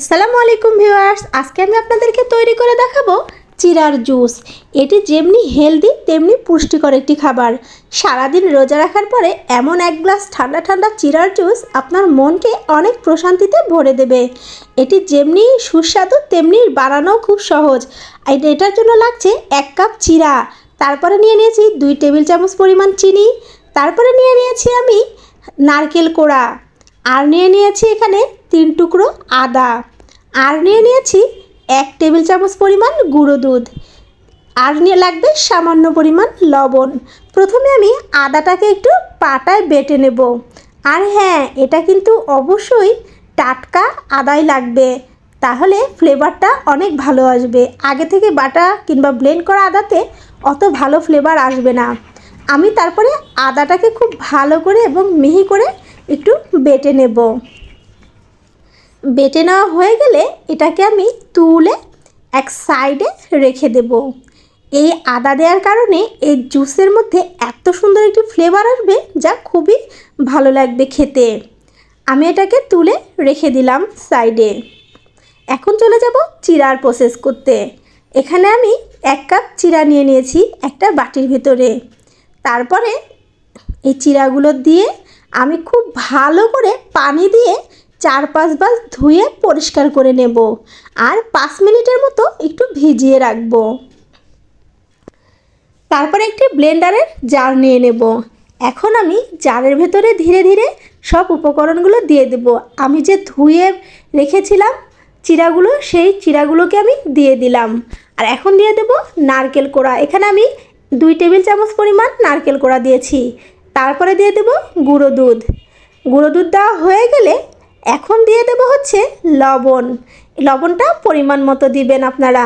আসসালামু আলাইকুম ভিউয়ার্স, আজকে আমি আপনাদেরকে তৈরি করে দেখাবো চিরার জুস। এটি যেমনি হেলদি, তেমনি পুষ্টিকর একটি খাবার। সারাদিন রোজা রাখার পরে এমন এক গ্লাস ঠান্ডা ঠান্ডা চিরার জুস আপনার মনকে অনেক প্রশান্তিতে ভরে দেবে। এটি যেমনি সুস্বাদু, তেমনি বানানো খুব সহজ। এটার জন্য লাগছে এক কাপ চিরা। তারপরে নিয়ে নিয়েছি দুই টেবিল চামচ পরিমাণ চিনি। তারপরে নিয়ে নিয়েছি আমি নারকেল কোড়া। আর নিয়ে নিয়েছি এখানে তিন টুকরো আদা। আর নিয়ে নিয়েছি এক টেবিল চামচ পরিমাণ গুঁড়ো দুধ। আর নিয়ে লাগবে সামান্য পরিমাণ লবণ। প্রথমে আমি আদাটাকে একটু পাটায় বেটে নেব। আর হ্যাঁ এটা কিন্তু অবশ্যই টাটকা আদাই লাগবে। তাহলে ফ্লেভারটা অনেক ভালো আসবে। আগে থেকে বাটা কিংবা ব্লেন্ড করা আদাতে অত ভালো ফ্লেভার আসবে না। আমি তারপরে আদাটাকে খুব ভালো করে এবং মিহি করে একটু বেটে নেব। বেটে নেওয়া হয়ে গেলে এটাকে আমি তুলে এক সাইডে রেখে দেব। এই আদা দেওয়ার কারণে এই জুসের মধ্যে এত সুন্দর একটি ফ্লেভার আসবে যা খুবই ভালো লাগবে খেতে। আমি এটাকে তুলে রেখে দিলাম সাইডে। এখন চলে যাব চিরার প্রসেস করতে। এখানে আমি এক কাপ চিরা নিয়ে নিয়েছি একটা বাটির ভিতরে। তারপরে এই চিরাগুলো দিয়ে আমি খুব ভালো করে পানি দিয়ে চার পাঁচবার ধুয়ে পরিষ্কার করে নেব আর পাঁচ মিনিটের মতো একটু ভিজিয়ে রাখব। তারপরে একটি ব্লেন্ডারের জার নিয়ে নেব। এখন আমি জারের ভেতরে ধীরে ধীরে সব উপকরণগুলো দিয়ে দেব। আমি যে ধুয়ে রেখেছিলাম চিরাগুলো, সেই চিরাগুলোকে আমি দিয়ে দিলাম। আর এখন দিয়ে দেব নারকেল কোড়া। এখানে আমি দুই টেবিল চামচ পরিমাণ নারকেল কোড়া দিয়েছি। তারপরে দিয়ে দেব গুঁড়ো দুধ। গুঁড়ো দুধ দেওয়া হয়ে গেলে এখন দিয়ে দেব হচ্ছে লবণ। লবণটা পরিমাণ মতো দিবেন আপনারা।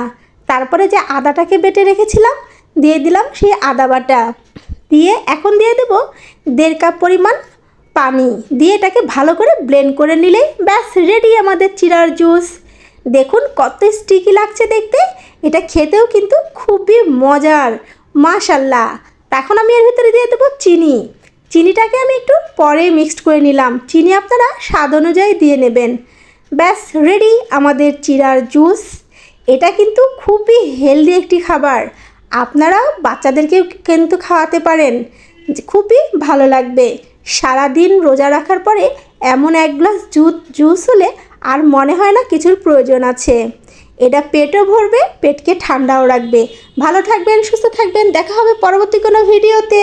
তারপরে যে আদাটাকে বেটে রেখেছিলাম, দিয়ে দিলাম সেই আদা বাটা। দিয়ে এখন দিয়ে দেব দেড় কাপ পরিমাণ পানি। দিয়ে এটাকে ভালো করে ব্লেন্ড করে নিলেই ব্যাস রেডি আমাদের চিরার জুস দেখুন কত স্টিকি লাগছে দেখতে। এটা খেতেও কিন্তু খুবই মজার। মাশাল্লাহ। এখন আমি এর ভিতরে দিয়ে দেবো চিনি। চিনিটাকে আমি একটু পরে মিক্সড করে নিলাম। চিনি আপনারা স্বাদ অনুযায়ী দিয়ে নেবেন। ব্যাস রেডি আমাদের চিরার জুস এটা কিন্তু খুবই হেলদি একটি খাবার। আপনারাও বাচ্চাদেরকেও কিন্তু খাওয়াতে পারেন। খুবই ভালো লাগবে। সারাদিন রোজা রাখার পরে এমন এক গ্লাস জুস জুস হলে আর মনে হয় না কিছুর প্রয়োজন আছে। এটা পেটও ভরবে, পেটকে ঠান্ডাও রাখবে। ভালো থাকবেন, সুস্থ থাকবেন। দেখা হবে পরবর্তী কোনো ভিডিওতে